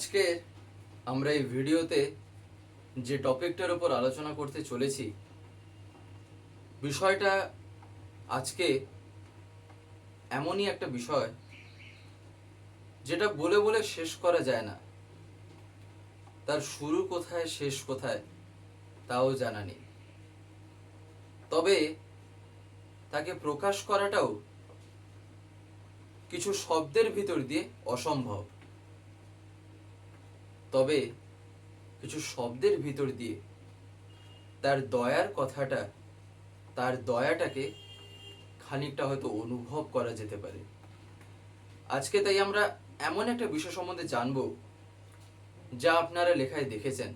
আজকে আমরা এই ভিডিওতে যে টপিকটার উপর আলোচনা করতে চলেছি, বিষয়টা আজকে এমনই একটা বিষয় যেটা বলে বলে শেষ করা যায় না। তার শুরু কোথায়, শেষ কোথায়, তাও জানা নেই। তবে তাকে প্রকাশ করাটাও কিছু শব্দের ভিতর দিয়ে অসম্ভব। তবে কিছু শব্দের ভিতর দিয়ে তার দয়ার কথাটা, তার দয়াটাকে খানিকটা হয়তো অনুভব করা যেতে পারে। আজকে তাই আমরা এমন একটা বিষয় সম্বন্ধে জানব, যা আপনারা লেখায় দেখেছেন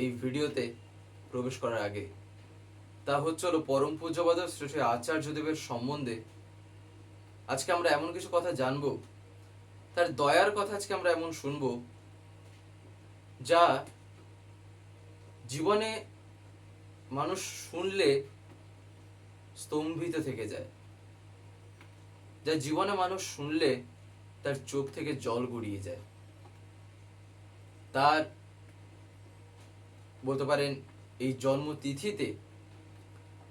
এই ভিডিওতে প্রবেশ করার আগে। তা হচ্ছে হলো পরম পূজ্যবাদ শ্রী শ্রী আচার্যদেবের সম্বন্ধে। আজকে আমরা এমন কিছু কথা জানব, তার দয়ার কথা আজকে আমরা এমন শুনব যা জীবনে মানুষ শুনলে স্তম্ভিত থেকে যায়। যা জীবনে মানুষ শুনলে তার চোখ থেকে জল গড়িয়ে যায়। তার বলতে পারেন এই জন্মতিথিতে,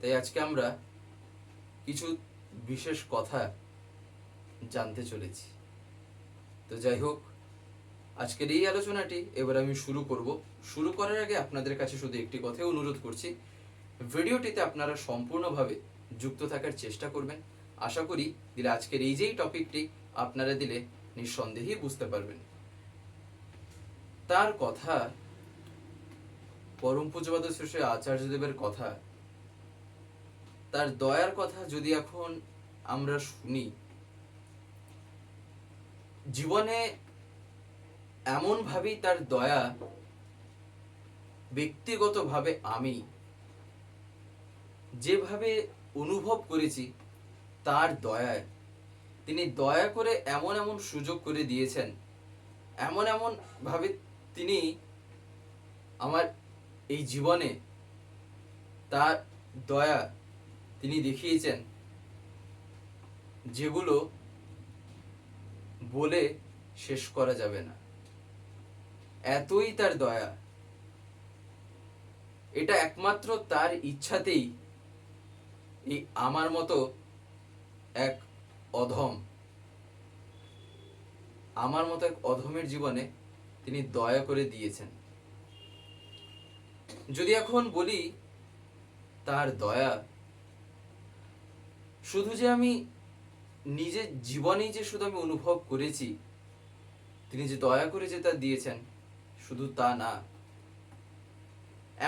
তাই আজকে আমরা কিছু বিশেষ কথা জানতে চলেছি। তো যাই হোক আজকের এই আলোচনাটি এবার আমি শুরু করব। শুরু করার আগে আপনাদের কাছে শুধু একটি কথাই অনুরোধ করছি, ভিডিওটিতে আপনারা সম্পূর্ণভাবে যুক্ত থাকার চেষ্টা করবেন। আশা করি দিলে আজকের এই যেই টপিকটি আপনারা দিলে নিঃসন্দেহেই বুঝতে পারবেন। তার কথা পরম পূজ্যবাদ শেষে আচার্যদেবের কথা, তার দয়ার কথা যদি এখন আমরা শুনি, জীবনে এমন ভাবেই তার দয়া ব্যক্তিগতভাবে আমি। যেভাবে অনুভব করেছি তার দয়ায়। তিনি দয়া করে এমন এমন সুযোগ করে দিয়েছেন। এমন এমন ভাবে তিনি আমার এই জীবনে তার দয়া তিনি দেখিয়েছেন, যেগুলো বলে শেষ করা যাবে না। এতই তার দয়া। এটা একমাত্র তার ইচ্ছাতেই এই আমার মতো এক অধম। আমার মতো এক অধমের জীবনে তিনি দয়া করে দিয়েছেন। যদি এখন বলি তার দয়া, শুধু যে আমি নিজের জীবনেই যে শুধু আমি অনুভব করেছি, তিনি যে দয়া করে যে তা দিয়েছেন শুধু তা না,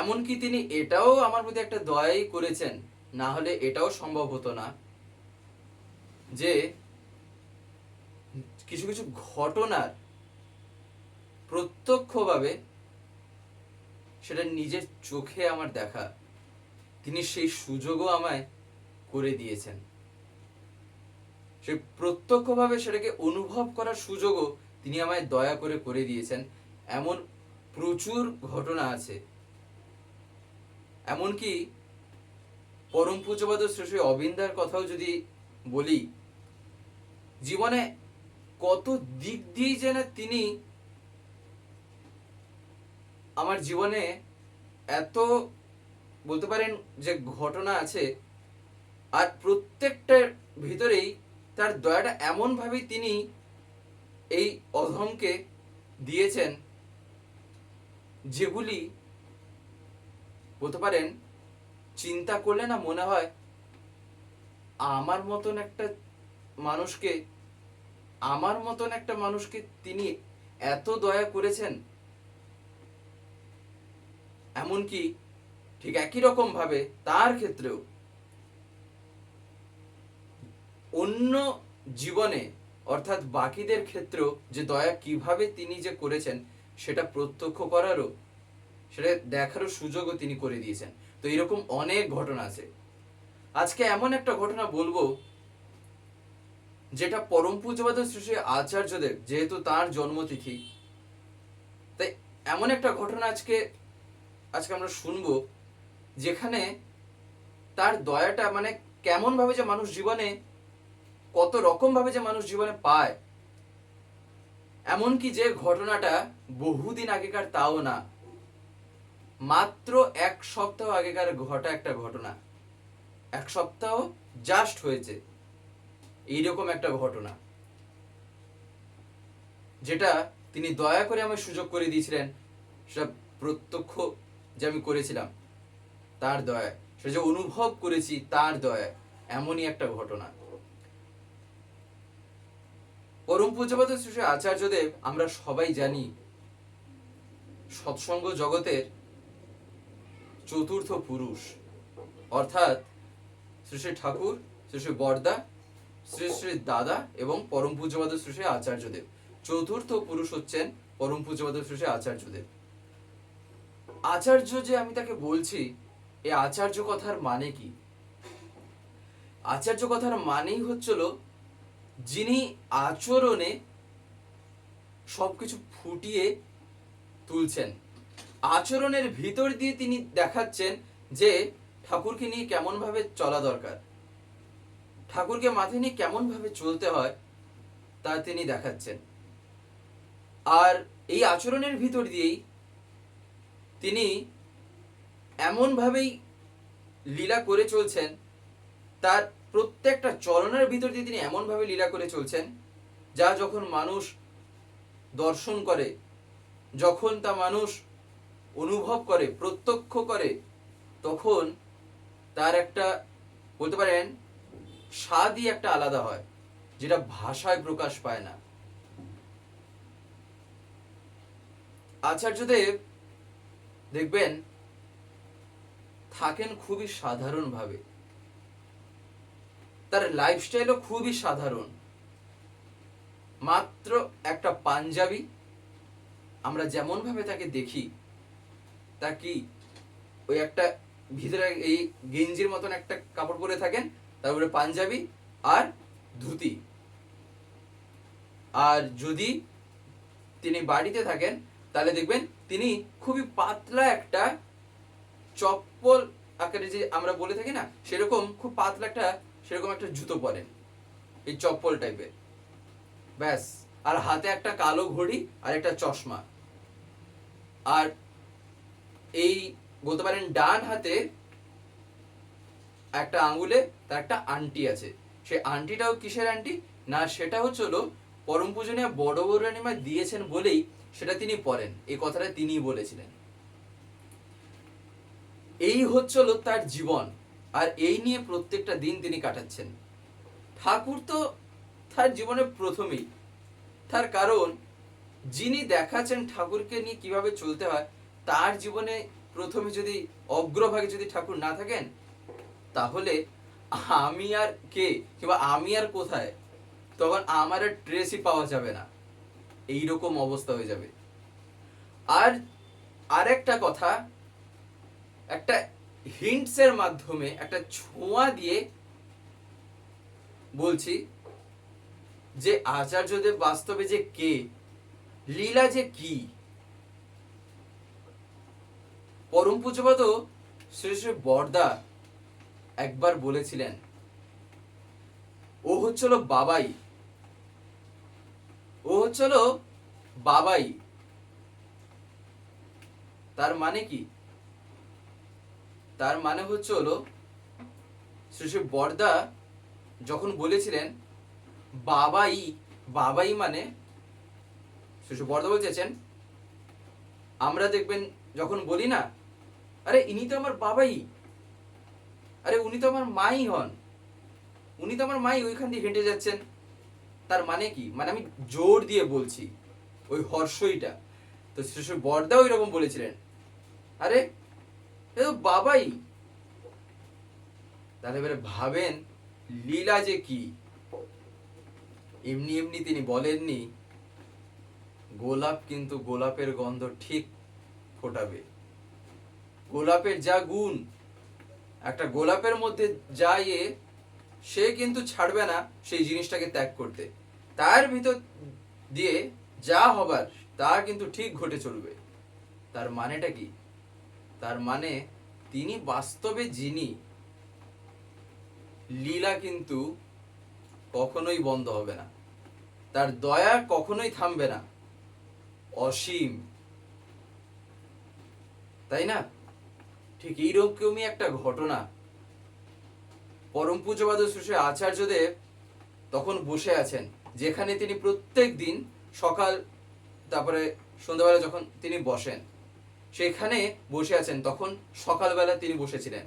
এমনকি তিনি এটাও আমার প্রতি একটা দয়াই করেছেন, না হলে এটাও সম্ভব হতো না যে কিছু কিছু ঘটনার প্রত্যক্ষভাবে সেটা নিজের চোখে আমার দেখা। তিনি সেই সুযোগও আমায় করে দিয়েছেন। সে প্রত্যক্ষভাবে সেটাকে অনুভব করার সুযোগও তিনি আমায় দয়া করে করে দিয়েছেন। এমন প্রচুর ঘটনা আছে। এমনকি পরম শ্রী শ্রী অবিন্দার কথাও যদি বলি, জীবনে কত দিক দিয়ে যেন তিনি আমার জীবনে এত বলতে পারেন যে ঘটনা আছে, আর প্রত্যেকটার ভিতরেই তার দয়াটা এমনভাবেই তিনি এই অধমকে দিয়েছেন যেগুলি বলতে পারেন চিন্তা করলে না মনে হয় আমার মতন একটা মানুষকে, আমার মতন একটা মানুষকে তিনি এত দয়া করেছেন। এমনকি ঠিক একই রকম ভাবে তার ক্ষেত্রেও অন্য জীবনে অর্থাৎ বাকিদের ক্ষেত্রেও যে দয়া কীভাবে তিনি যে করেছেন সেটা প্রত্যক্ষ করারও, সেটা দেখারও সুযোগও তিনি করে দিয়েছেন। তো এরকম অনেক ঘটনা আছে। আজকে এমন একটা ঘটনা বলব, যেটা পরম পূজ্যবাদ শ্রী আচার্যদেব, যেহেতু তার জন্মতিথি, তাই এমন একটা ঘটনা আজকে আজকে আমরা শুনব, যেখানে তার দয়াটা মানে কেমন ভাবে যে মানুষ জীবনে, কত রকম ভাবে যে মানুষ জীবনে পায় এমনকি যে ঘটনাটা বহুদিন আগেকার তাও না, মাত্র এক সপ্তাহ আগেকার ঘটা একটা ঘটনা। এক সপ্তাহ জাস্ট হয়েছে, এইরকম একটা ঘটনা। যেটা তিনি দয়া করে আমায় সুযোগ করে দিয়েছিলেন, সেটা প্রত্যক্ষ যে আমি করেছিলাম, তার দয়ায়। সেটা যে অনুভব করেছি, তার দয়ায়। এমনই একটা ঘটনা। পরম পূজ্যপাত শ্রী আচার্যদেব আমরা সবাই জানি সৎসঙ্গ জগতের চতুর্থ পুরুষ। অর্থাৎ শ্রী শ্রী ঠাকুর, শ্রী শ্রী বরদা, শ্রী শ্রী দাদা এবং পরম পূজ্যপাদ শ্রী শ্রী আচার্যদেব। চতুর্থ পুরুষ হচ্ছেন পরম পূজ্যপাদ শ্রী শ্রী আচার্যদেব। আচার্য যে আমি তাকে বলছি এই আচার্য কথার মানে কি? আচার্য কথার মানেই হচ্ছিল যিনি আচরণে সবকিছু ফুটিয়ে তুলছেন। আচরণের ভিতর দিয়ে তিনি দেখাচ্ছেন যে ঠাকুরকে নিয়ে কেমন ভাবে চলা দরকার। ঠাকুরকে মাথায় নিয়ে কেমন ভাবে চলতে হয় তা তিনি দেখাচ্ছেন। আর এই আচরণের ভিতর দিয়েই তিনি এমন ভাবেই লীলা করে চলছেন, তার প্রত্যেকটা চলনের ভিতর দিয়ে তিনি এমনভাবে লীলা করে চলছেন, যা যখন মানুষ দর্শন করে, যখন তা মানুষ অনুভব করে, প্রত্যক্ষ করে, তখন তার একটা, বলতে পারেন, স্বাদই একটা আলাদা হয়, যেটা ভাষায় প্রকাশ পায় না। আচার্যদেব দেখবেন, থাকেন খুবই সাধারণভাবে। তার লাইফস্টাইলও খুবই সাধারণ। মাত্র একটা পাঞ্জাবি আমরা যেমন ভাবে তাকে দেখি, তা কি ওই একটা ভিতরে এই গেঞ্জির মতন একটা কাপড় পরে থাকেন তারপরে পাঞ্জাবি আর ধুতি। আর যদি তিনি বাড়িতে থাকেন, তাহলে দেখবেন তিনি খুবই পাতলা একটা চপ্পল আকারে যে আমরা বলে থাকি না, সেরকম খুব পাতলা একটা সেরকম একটা জুতো পরেন এই চপ্পল টাইপের ব্যাস, আর হাতে একটা কালো ঘড়ি আর একটা চশমা। আর এই বলতে পারেন ডান হাতে একটা আঙ্গুলে তার একটা আন্টি আছে। সেই আন্টিটাও কিসের আন্টি? না, সেটা হচ্ছে পরম পূজনীয় বড় বড় রানিমা দিয়েছেন বলেই সেটা তিনি পড়েন এই কথাটা তিনিই বলেছিলেন। এই হচ্ছিল তার জীবন। আর এই নিয়ে প্রত্যেকটা দিন তিনি কাটাচ্ছেন। ঠাকুর তো তার জীবনে প্রথমেই। তার কারণ, যিনি দেখাচ্ছেন ঠাকুরকে নিয়ে কীভাবে চলতে হয়, তার জীবনে প্রথমে যদি অগ্রভাগে যদি ঠাকুর না থাকেন, তাহলে আমি আর কে কিংবা আমি আর কোথায়? তখন আমার আর ট্রেসই পাওয়া যাবে না। এইরকম অবস্থা হয়ে যাবে। আর আরেকটা কথা, একটা হিন্টসের মাধ্যমে একটা ছোঁয়া দিয়ে বলছি যে আচার্যদেব বাস্তবে যে কে, লীলা যে কি, পরম পূজ্যপাদ শ্রী শ্রী বরদা একবার বলেছিলেন ও হচ্ছিল বাবাই ও হচ্ছিল বাবাই। তার মানে কি? তার মানে হচ্ছে হলো, শ্রী শ্রী বরদা যখন বলেছিলেন, বাবাই বাবাই মানে শ্রী শ্রী বরদা বলতেছেন আমরা দেখবেন যখন বলি না, আরে ইনি তো আমার বাবাই, আরে উনি তো আমার মাই হন, উনি তো আমার মাই, ওইখান দিয়ে হেঁটে যাচ্ছেন। তার মানে কি? মানে আমি জোর দিয়ে বলছি, ওই হর্ষইটা। তো শ্রী বরদা ওই রকম বলেছিলেন, আরে বাবাই। তাহলে এবারে ভাবেন লীলা যে কি? এমনি এমনি তিনি বলেননি, গোলাপ কিন্তু গোলাপের গন্ধ ঠিক ফোটাবে। গোলাপের যা গুণ, একটা গোলাপের মধ্যে যা ইয়ে সে কিন্তু ছাড়বে না সেই জিনিসটাকে ত্যাগ করতে। তার ভিতর দিয়ে যা হবার, তা কিন্তু ঠিক ঘটে চলবে। তার মানেটা কি? তার মানে তিনি বাস্তবে যিনি, লীলা কিন্তু কখনোই বন্ধ হবে না। তার দয়া কখনোই থামবে না। অসীম। তাই না? ঠিক এইরকমই একটা ঘটনা। পরম পূজ্যবাদ শ্রী আচার্যদেব তখন বসে আছেন, যেখানে তিনি প্রত্যেক দিন সকাল, তারপরে সন্ধ্যাবেলা যখন তিনি বসেন। সেখানে বসে আছেন। তখন সকালবেলা তিনি বসেছিলেন।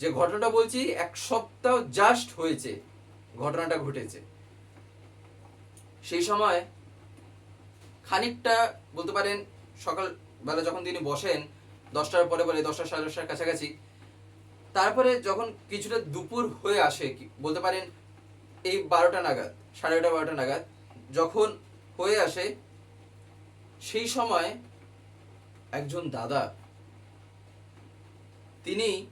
যে ঘটনাটা বলছি, এক সপ্তাহ জাস্ট হয়েছে, ঘটনাটা ঘটেছে। সেই সময় খানিকটা বলতে পারেন, সকালবেলা যখন তিনি বসেন, দশটার পরে বলে, দশটা সাড়ে দশটার কাছাকাছি, তারপরে যখন কিছুটা দুপুর হয়ে আসে বলতে পারেন, এই বারোটা নাগাদ, সাড়ে এগারোটা, বারোটা নাগাদ, যখন হয়ে আসে, সেই সময় একজন দাদা। তিনি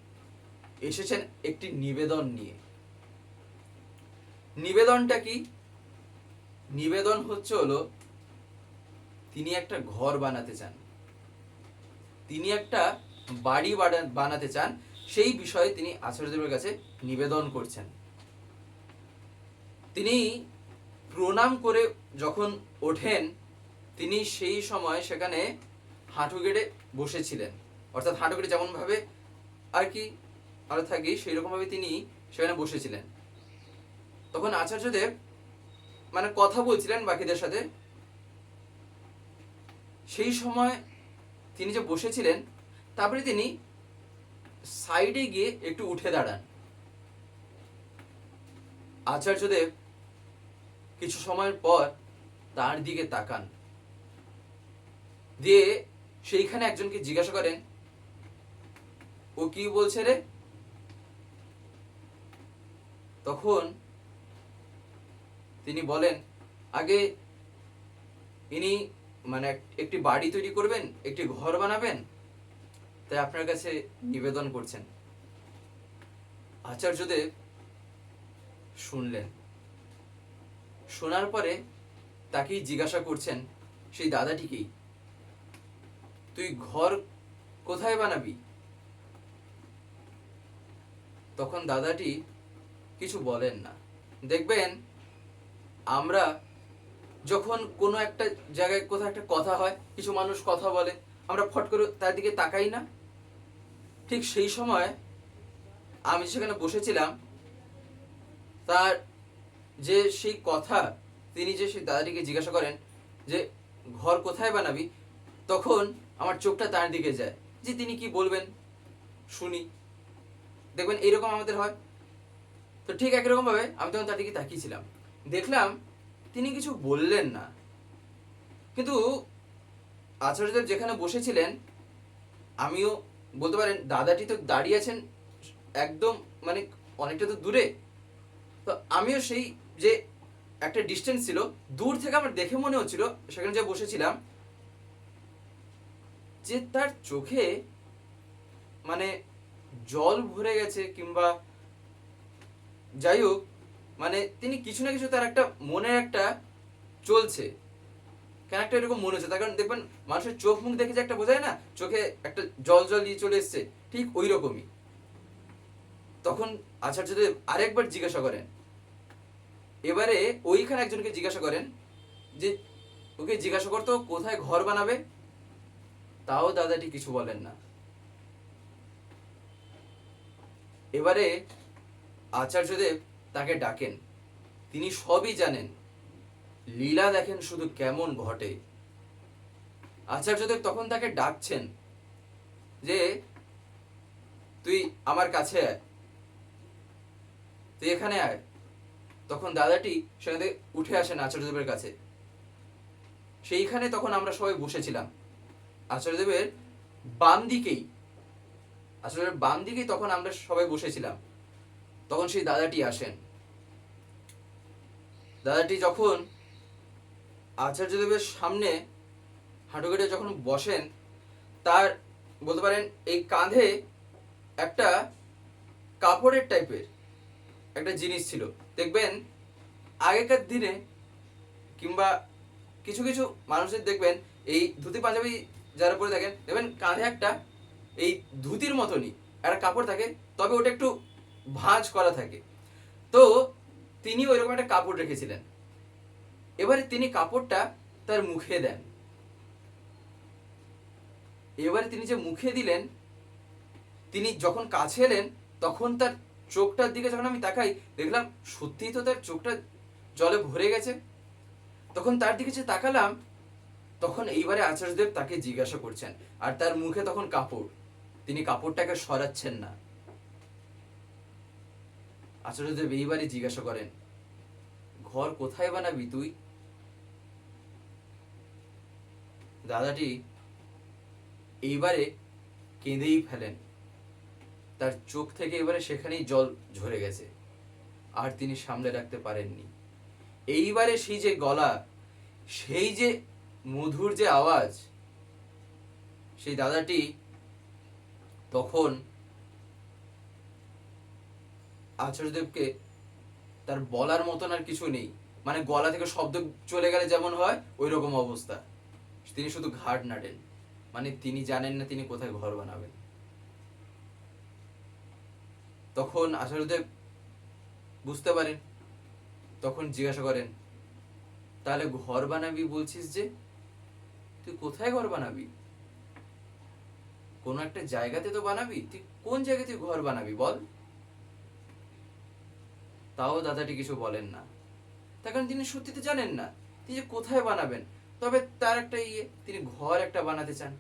এসেছেন একটি নিবেদন নিয়ে। নিবেদনটা কি? নিবেদন হচ্ছে হলো, তিনি একটা ঘর বানাতে চান। তিনি একটা বাড়ি বানা- বানাতে চান। সেই বিষয়ে তিনি আচার্যদেবের কাছে নিবেদন করছেন। তিনি প্রণাম করে যখন ওঠেন, তিনি সেই সময় সেখানে হাঁটু গেড়ে বসেছিলেন। অর্থাৎ হাঁটু গেড়ে যেমন ভাবে আর কি আর থাকি সেই রকম ভাবে তিনি সেখানে বসেছিলেন। তখন আচার্যদেব মানে কথা বলছিলেন বাকিদের সাথে। সেই সময় তিনি যে বসেছিলেন, তারপরে তিনি সাইডে গিয়ে একটু উঠে দাঁড়ান। আচার্যদেব কিছু সময়ের পর তার দিকে তাকান। দিয়ে সেইখানে একজনকে জিজ্ঞাসা করেন, ও কি বলছে রে? তখন তিনি বলেন, আগে ইনি মানে একটি বাড়ি তৈরি করবেন, একটি ঘর বানাবেন, তাই আপনার কাছে নিবেদন করছেন। আচার্যদেব শুনলেন। শোনার পরে তাকেই জিজ্ঞাসা করছেন, সেই দাদাটিকেই তুই ঘর কোথায় বানাবি? তখন দাদাটি কিছু বলেন না। দেখবেন, আমরা যখন কোনো একটা জায়গায় কোথাও একটা কথা হয়, কিছু মানুষ কথা বলে, আমরা ফট করে তার দিকে তাকাই না। ঠিক সেই সময় আমি সেখানে বসেছিলাম। তার যে সেই কথা, তিনি যে সেই দাদাটিকে জিজ্ঞাসা করেন যে, ঘর কোথায় বানাবি? তখন আমার চোখটা তার দিকে যায় যে তিনি কি বলবেন? শুনি। দেখবেন এইরকম আমাদের হয়। তো ঠিক একই রকম ভাবে আমি তখন তার দিকে তাকিয়েছিলাম। দেখলাম তিনি কিছু বললেন না। কিন্তু আচার্যদেব যেখানে বসেছিলেন, আমিও বলতে পারেন দাদাটি তো দাঁড়িয়ে আছেন একদম মানে অনেকটা তো দূরে। তো আমিও সেই যে একটা ডিস্টেন্স ছিল, দূর থেকে আমার দেখে মনে হচ্ছিল, সেখানে যে বসেছিলাম যে তার চোখে মানে জল ভরে গেছে কিংবা যাই হোক মানে তিনি কিছু না কিছু তার একটা মনে একটা চলছে। কেন একটা এরকম মনে হচ্ছে? তার কারণ দেখবেন, মানুষের চোখ মুখ দেখে যে একটা বোঝায় না, চোখে একটা জল জল দিয়ে চলে এসছে, ঠিক ওই রকমই তখন আচার্যদেব আরেকবার জিজ্ঞাসা করেন। এবারে ওইখানে একজনকে জিজ্ঞাসা করেন যে, ওকে জিজ্ঞাসা করতো কোথায় ঘর বানাবে? তাও দাদাটি কিছু বলেন না। এবারে আচার্যদেব তাকে ডাকেন। তিনি সবই জানেন। লীলা দেখেন শুধু কেমন ঘটে। আচার্যদেব তখন তাকে ডাকছেন যে, তুই আমার কাছে আয়। তুই এখানে আয়। তখন দাদাটি সেখান উঠে আসেন আচার্যদেবের কাছে। সেইখানে তখন আমরা সবাই বসেছিলাম। আচার্যদেবের বাম দিকেই, আচার্যদেবের বাম দিকেই তখন আমরা সবাই বসেছিলাম। তখন সেই দাদাটি আসেন। দাদাটি যখন আচার্যদেবের সামনে হাঁটু কেটে যখন বসেন, তার বলতে পারেন এই কাঁধে একটা কাপড়ের টাইপের একটা জিনিস ছিল। দেখবেন, আগেকার দিনে কিংবা কিছু কিছু মানুষের দেখবেন এই ধুতি পাঞ্জাবি যারা পরে থাকেন দেখবেন কাঁধে একটা এই ধুতির মতনই একটা কাপড় থাকে, তবে ওটা একটু ভাঁজ করা থাকে। তো তিনি ওইরকম একটা কাপড় রেখেছিলেন। এবারে তিনি কাপড়টা তার মুখে দেন। এবারে তিনি যে মুখে দিলেন, তিনি যখন কাছে এলেন, তখন তার চোখটার দিকে যখন আমি তাকাই, দেখলাম সত্যিই তো তার চোখটা জলে ভরে গেছে। তখন তার দিকে যে তাকালাম তখন এইবারে আচার্যদেব তাকে জিজ্ঞাসা করছেন, আর তার মুখে তখন কাপড়। তিনি কাপড়টাকে সরাচ্ছেন না। আচার্যদেব এইবারে জিজ্ঞাসা করেন, ঘর কোথায় বানাবি তুই? দাদাটি এইবারে কেঁদেই ফেলেন। তার চোখ থেকে এবারে সেখানেই জল ঝরে গেছে, আর তিনি সামলে রাখতে পারেননি। এইবারে সেই যে গলা, সেই যে মধুর যে আওয়াজ, সেই দাদাটি তখন আচার্যদেবকে তার বলার মতন আর কিছু নেই। মানে গলা থেকে শব্দ চলে গেলে যেমন হয় ওই রকম অবস্থা। তিনি শুধু ঘাট নাড়েন মানে তিনি জানেন না তিনি কোথায় ঘর বানাবেন। তখন আচার্যদেব বুঝতে পারেন, তখন জিজ্ঞাসা করেন, তাহলে ঘর বানাবি বলছিস যে? তুই কোথায় ঘর বানাবি? কোনো একটা জায়গাতে তো বানাবি? তুই কোন জায়গাতে ঘর বানাবি বল? তাও দাদাটি কিছু বলেন না। তার কারণ তিনি সত্যিতে জানেন না, তিনি কোথায় বানাবেন। তবে তার একটা ইয়ে তিনি ঘর একটা বানাতে চান।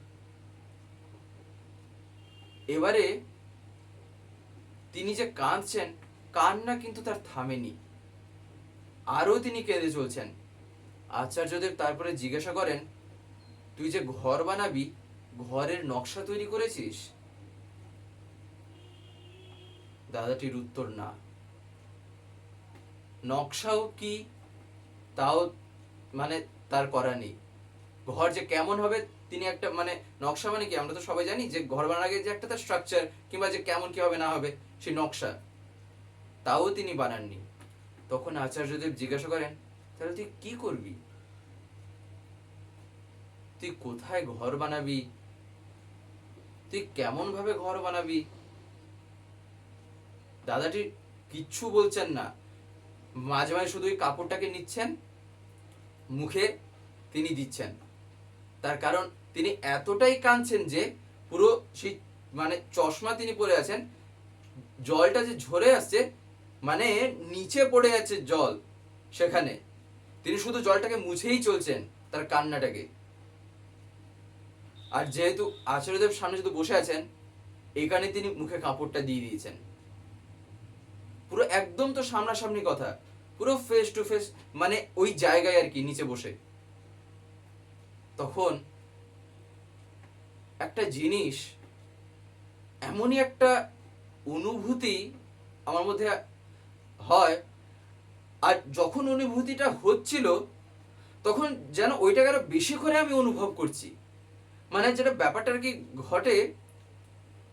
এবারে তিনি যে কাঁদছেন, কান্না কিন্তু তার থামেনি। আরও তিনি কেঁদে চলছেন। আচার্যদেব তারপরে জিজ্ঞাসা করেন তুই যে ঘর বানাবি, ঘরের নকশা তৈরি করেছিস? দাদাটির উত্তর না। নকশাও কি, তাও মানে তার করা নেই। ঘর যে কেমন হবে, তিনি একটা মানে নকশা মানে কি? আমরা তো সবাই জানি যে ঘর বানার আগে যে একটা তার স্ট্রাকচার কিংবা যে কেমন কি হবে না হবে, সেই নকশা। তাও তিনি বানাননি। তখন আচার্যদেব জিজ্ঞাসা করেন, তাহলে তুই কি করবি? তুই কোথায় ঘর বানাবি? তুই কেমন ভাবে ঘর বানাবি? দাদাটি কিচ্ছু বলছেন না। মাঝে মাঝে শুধু ওই কাপড়টাকে নিচ্ছেন, মুখে তিনি দিচ্ছেন। তার কারণ তিনি এতটাই কাঁদছেন যে পুরো সেই মানে চশমা তিনি পরে আছেন, জলটা যে ঝরে আসছে মানে নিচে পড়ে যাচ্ছে জল সেখানে। তিনি শুধু জলটাকে মুছেই চলছেন তার কান্নাটাকে। আর যেহেতু আচার্যদেব সামনে শুধু বসে আছেন, এখানে তিনি মুখে কাপড়টা দিয়ে দিয়েছেন। পুরো একদম তো সামনাসামনি কথা। পুরো ফেস টু ফেস মানে ওই জায়গায় আর কি, নিচে বসে। তখন একটা জিনিস, এমনই একটা অনুভূতি আমার মধ্যে হয়, আর যখন অনুভূতিটা হচ্ছিল, তখন যেন ওইটাকে আরও বেশি করে আমি অনুভব করছি। মানে যেটা ব্যাপারটা কি ঘটে,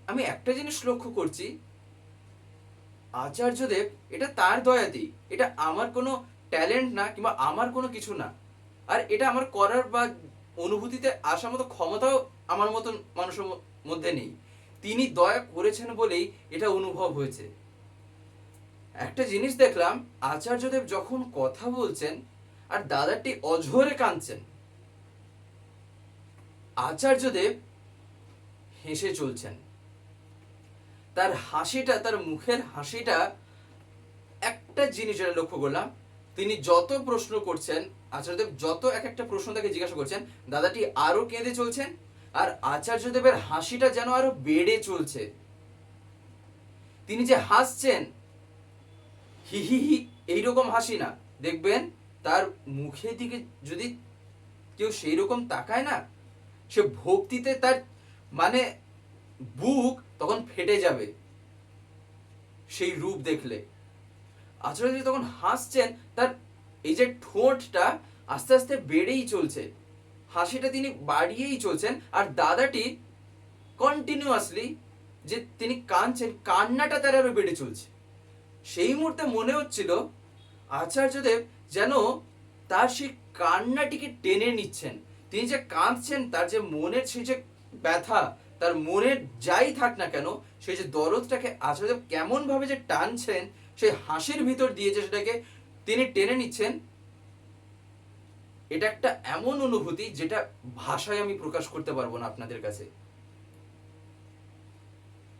আমি একটা জিনিস লক্ষ্য করছি, আচার্যদেব, এটা তার দয়াতেই, এটা আমার কোনো ট্যালেন্ট না কিংবা আমার কোনো কিছু না। আর এটা আমার করার বা অনুভূতিতে আসার মতো ক্ষমতাও আমার মতন মানুষের মধ্যে নেই। তিনি দয়া করেছেন বলেই এটা অনুভব হয়েছে। একটা জিনিস দেখলাম, আচার্যদেব যখন কথা বলছেন, আর দাদাটি অঝরে কাঁদছেন। আচার্যদেব হেসে চলছেন। তার হাসিটা, তার মুখের হাসিটা একটা জিনিস যেটা লক্ষ্য করলাম, তিনি যত প্রশ্ন করছেন, আচার্যদেব যত এক একটা প্রশ্ন তাকে জিজ্ঞাসা করছেন, দাদাটি আরও কেঁদে চলছেন আর আচার্যদেবের হাসিটা যেন আরও বেড়ে চলছে। তিনি যে হাসছেন, হি হি হি, এইরকম হাসি না। দেখবেন তার মুখের দিকে যদি কেউ সেই রকম তাকায় না সে ভক্তিতে তার মানে বুক তখন ফেটে যাবে। সেই রূপ দেখলে। আচার্য তখন হাসছেন, তার এই যে ঠোঁটটা আস্তে আস্তে বেড়েই চলছে। হাসিটা তিনি বাড়িয়েই চলছেন আর দাদাটি কন্টিনিউয়াসলি যে তিনি কাঁদছেন, কান্নাটা তার আরও বেড়ে চলছে। সেই মুহূর্তে মনে হচ্ছিল আচার্যদেব যেন তার সেই কান্নাটিকে টেনে নিচ্ছেন। তিনি যে কাঁদছেন, তার যে মনের সেই যে ব্যথা, তার মনের যাই থাক না কেন, সেই যে দরদটাকে আচার্যদেব কেমন ভাবে যে টানছেন, সেই হাসির ভিতর দিয়ে যে সেটাকে তিনি টেনে নিচ্ছেন, এটা একটা এমন অনুভূতি যেটা ভাষায় আমি প্রকাশ করতে পারব না আপনাদের কাছে।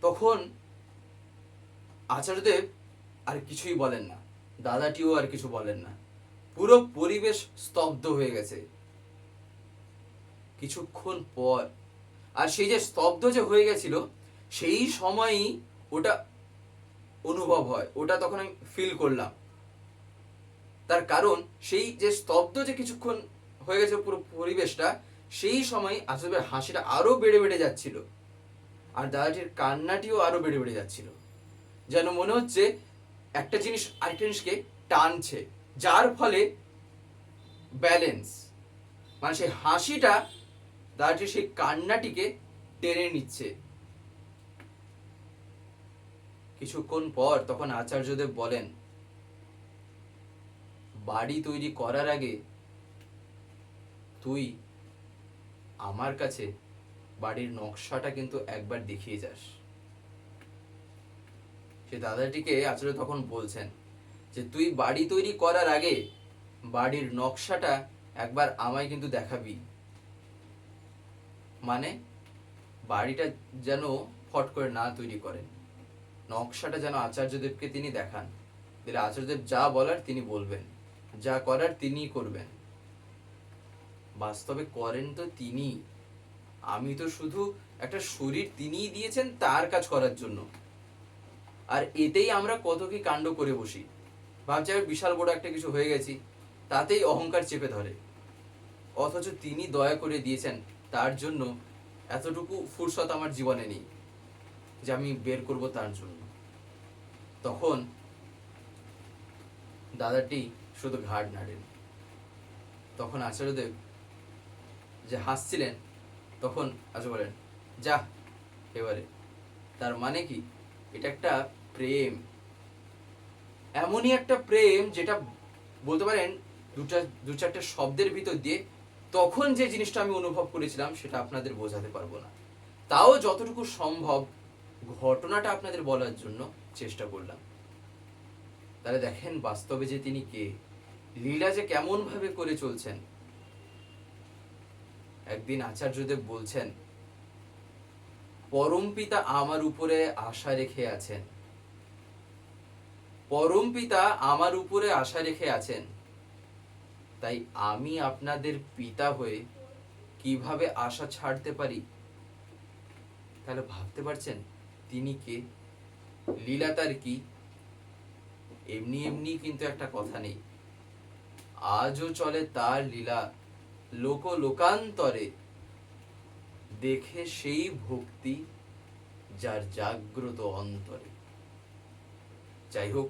তখন আচার্যদেব আর কিছুই বলেন না। দাদাটিও আর কিছু বলেন না। পুরো পরিবেশ স্তব্ধ হয়ে গেছে। কিছুক্ষণ পর। আর সেই যে স্তব্ধ যে হয়ে গেছিল, সেই সময়ই ওটা অনুভব হয়। ওটা তখন আমি ফিল করলাম। তার কারণ সেই যে স্তব্ধ যে কিছুক্ষণ হয়ে গেছে পুরো পরিবেশটা, সেই সময় আসলে হাসিটা আরও বেড়ে বেড়ে যাচ্ছিল। আর দাদাটির কান্নাটিও আরও বেড়ে বেড়ে যাচ্ছিল। যেন মনে হচ্ছে একটা জিনিস আরেকটা জিনিসকে টানছে, যার ফলে ব্যালেন্স মানে সেই হাসিটা দাদাটির সেই কান্নাটিকে টেনে নিচ্ছে। কিছুক্ষণ পর তখন আচার্যদেব বলেন, বাড়ি তৈরি করার আগে তুই আমার কাছে বাড়ির নকশাটা কিন্তু একবার দেখিয়ে যাস। সে দাদাটিকে আচার্য তখন বলছেন যে, তুই বাড়ি তৈরি করার আগে বাড়ির নকশাটা একবার আমায় কিন্তু দেখাবি। মানে বাড়িটা যেন ফট করে না তৈরি করেন। নকশাটা যেন আচার্যদেবকে তিনি দেখান। দিলে আচার্যদেব যা বলার তিনি বলবেন, যা করার তিনিই করবেন। বাস্তবে করেন তো তিনি। আমি তো শুধু একটা শরীর তিনিই দিয়েছেন তার কাজ করার জন্য। আর এতেই আমরা কত কি কাণ্ড করে বসি। ভাবছি আমি বিশাল বড় একটা কিছু হয়ে গেছি, তাতেই অহংকার চেপে ধরে। অথচ তিনি দয়া করে দিয়েছেন তার জন্য এতটুকু ফুরসত আমার জীবনে নেই যে আমি বের করব তার জন্য। তখন দাদাটি শুধু ঘাট নাড়েন। তখন আচার্যদেব যে হাসছিলেন, তখন আচ্ছা বলেন, যা, এবারে। তার মানে কি? এটা একটা প্রেম। এমনই একটা প্রেম যেটা বলতে পারেন দুটা দু চারটে শব্দের ভিতর দিয়ে তখন যে জিনিসটা আমি অনুভব করেছিলাম, সেটা আপনাদের বোঝাতে পারব না। তাও যতটুকু সম্ভব ঘটনাটা আপনাদের বলার জন্য চেষ্টা করলাম। তাহলে দেখেন বাস্তবে যে তিনি কে। লীলা যে কেমন ভাবে করে চলছেন। একদিন আচার্যদেব বলছেন, পরম পিতা আমার উপরে আশা রেখে আছেন। পরম পিতা আমার উপরে আশা রেখে আছেন। তাই আমি আপনাদের পিতা হয়ে কীভাবে আশা ছাড়তে পারি? তাহলে ভাবতে পারছেন, তিনি কে? লীলা তার কি? এমনি এমনি কিন্তু একটা কথা নেই। আজও চলে তার লীলা, লোক লোকান্তরে। দেখে সেই ভক্তি যার জাগ্রত অন্তরে। যাই হোক